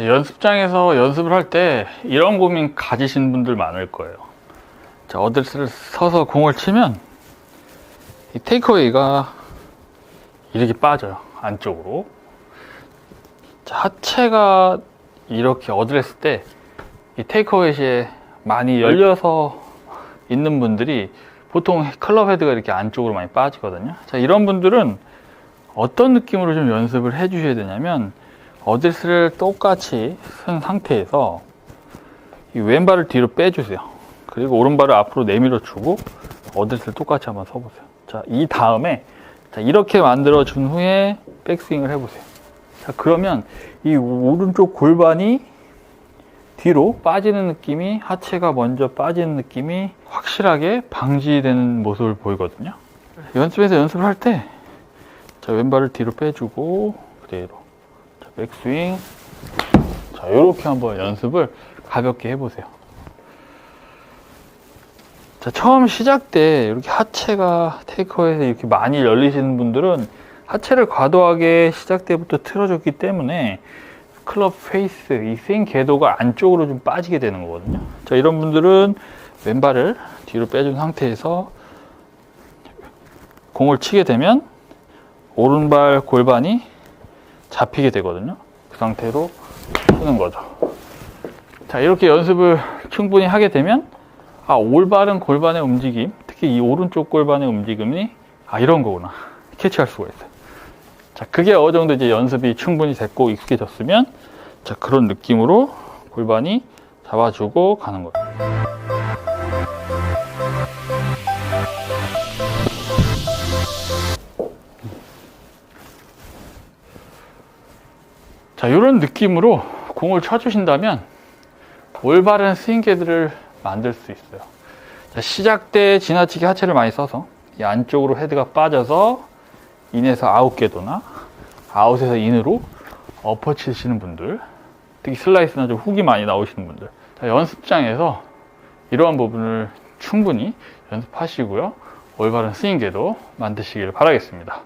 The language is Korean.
자, 연습장에서 연습을 할 때 이런 고민 가지신 분들 많을 거예요. 자, 어드레스를 서서 공을 치면 이 테이크어웨이가 이렇게 빠져요. 안쪽으로. 자, 하체가 이렇게 어드레스 때 이 테이크어웨이에 많이 열려서 있는 분들이 보통 클럽 헤드가 이렇게 안쪽으로 많이 빠지거든요. 자, 이런 분들은 어떤 느낌으로 좀 연습을 해 주셔야 되냐면 어드레스를 똑같이 쓴 상태에서 이 왼발을 뒤로 빼주세요. 그리고 오른발을 앞으로 내밀어 주고 어드레스를 똑같이 한번 서보세요. 자, 이 다음에 자, 이렇게 만들어 준 후에 백스윙을 해보세요. 자, 그러면 이 오른쪽 골반이 뒤로 빠지는 느낌이 하체가 먼저 빠지는 느낌이 확실하게 방지되는 모습을 보이거든요. 연습에서 연습을 할 때 자, 왼발을 뒤로 빼주고 그대로 자, 백스윙 자, 이렇게 한번 연습을 가볍게 해보세요. 자, 처음 시작 때 이렇게 하체가 테이크어에서 이렇게 많이 열리시는 분들은 하체를 과도하게 시작 때부터 틀어줬기 때문에 클럽 페이스, 이 스윙 궤도가 안쪽으로 좀 빠지게 되는 거거든요. 자, 이런 분들은 왼발을 뒤로 빼준 상태에서 공을 치게 되면 오른발 골반이 잡히게 되거든요. 그 상태로 치는 거죠. 자, 이렇게 연습을 충분히 하게 되면 아, 올바른 골반의 움직임, 특히 이 오른쪽 골반의 움직임이 아, 이런 거구나. 캐치할 수가 있어요. 자, 그게 어느 정도 이제 연습이 충분히 됐고 익숙해졌으면 자, 그런 느낌으로 골반이 잡아주고 가는 거예요. 자, 이런 느낌으로 공을 쳐주신다면 올바른 스윙 궤들을 만들 수 있어요. 자, 시작 때 지나치게 하체를 많이 써서 이 안쪽으로 헤드가 빠져서 인에서 아웃 궤도나 아웃에서 인으로 엎어 치시는 분들, 특히 슬라이스나 좀 훅이 많이 나오시는 분들. 자, 연습장에서 이러한 부분을 충분히 연습하시고요. 올바른 스윙 궤도 만드시길 바라겠습니다.